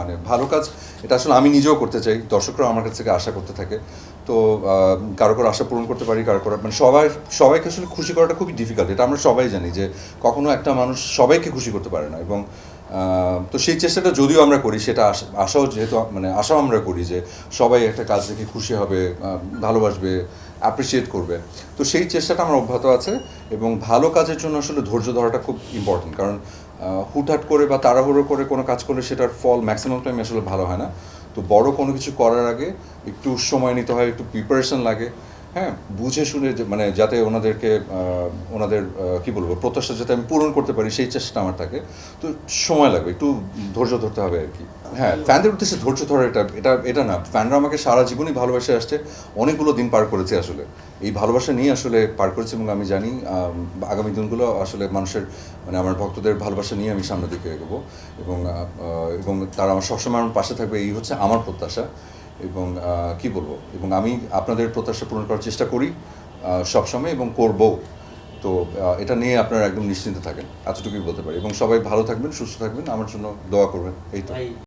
মানে ভালো কাজ। এটা আসলে আমি নিজেও করতে চাই। দর্শকরাও আমার কাছ থেকে আশা করতে থাকে। তো কারও কারও আশা পূরণ করতে পারি, কারও কারও মানে সবাই সবাইকে আসলে খুশি করাটা খুবই ডিফিকাল্ট এটা আমরা সবাই জানি যে কখনো একটা মানুষ সবাইকে খুশি করতে পারে না এবং তো সেই চেষ্টাটা যদিও আমরা করি, সেটা আশাও যেহেতু মানে আশাও আমরা করি যে সবাই একটা কাজ দেখে খুশি হবে ভালোবাসবে অ্যাপ্রিসিয়েট করবে। তো সেই চেষ্টাটা আমার অব্যাহত আছে এবং ভালো কাজের জন্য আসলে ধৈর্য ধরাটা খুব ইম্পর্টেন্ট কারণ হুটহাট করে বা তাড়াহুড়ো করে কোনো কাজ করলে সেটার ফল ম্যাক্সিমাম টাইম আসলে ভালো হয় না। তো বড় কোনো কিছু করার আগে একটু সময় নিতে হয়, একটু প্রিপারেশন লাগে হ্যাঁ বুঝে শুনে মানে যাতে ওনাদেরকে ওনাদের কি বলব, প্রত্যাশা যাতে আমি পূরণ করতে পারি, সেই চেষ্টা আমার থাকে। তো সময় লাগবে, একটু ধৈর্য ধরতে হবে আর কি। হ্যাঁ ফ্যানদের উদ্দেশ্যে ধৈর্য ধরা এটা এটা এটা না। ফ্যানরা আমাকে সারা জীবনই ভালোবাসে আসছে, অনেকগুলো দিন পার করেছে আসলে। এই ভালোবাসা নিয়ে আসলে পার করেছি এবং আমি জানি আগামী দিনগুলো আসলে মানুষের মানে আমার ভক্তদের ভালোবাসা নিয়ে আমি সামনের দিকে এগোবো। এবং এবং তারা আমার সবসময় আমার পাশে থাকবে, এই হচ্ছে আমার প্রত্যাশা। এবং কি বলব? এবং আমি আপনাদের প্রত্যাশা পূরণ করার চেষ্টা করি সবসময় এবং করব তো এটা নিয়ে আপনারা একদম নিশ্চিন্ত থাকেন, এতটুকুই বলতে পারি। এবং সবাই ভালো থাকবেন, সুস্থ থাকবেন, আমার জন্য দোয়া করবেন। এই তো।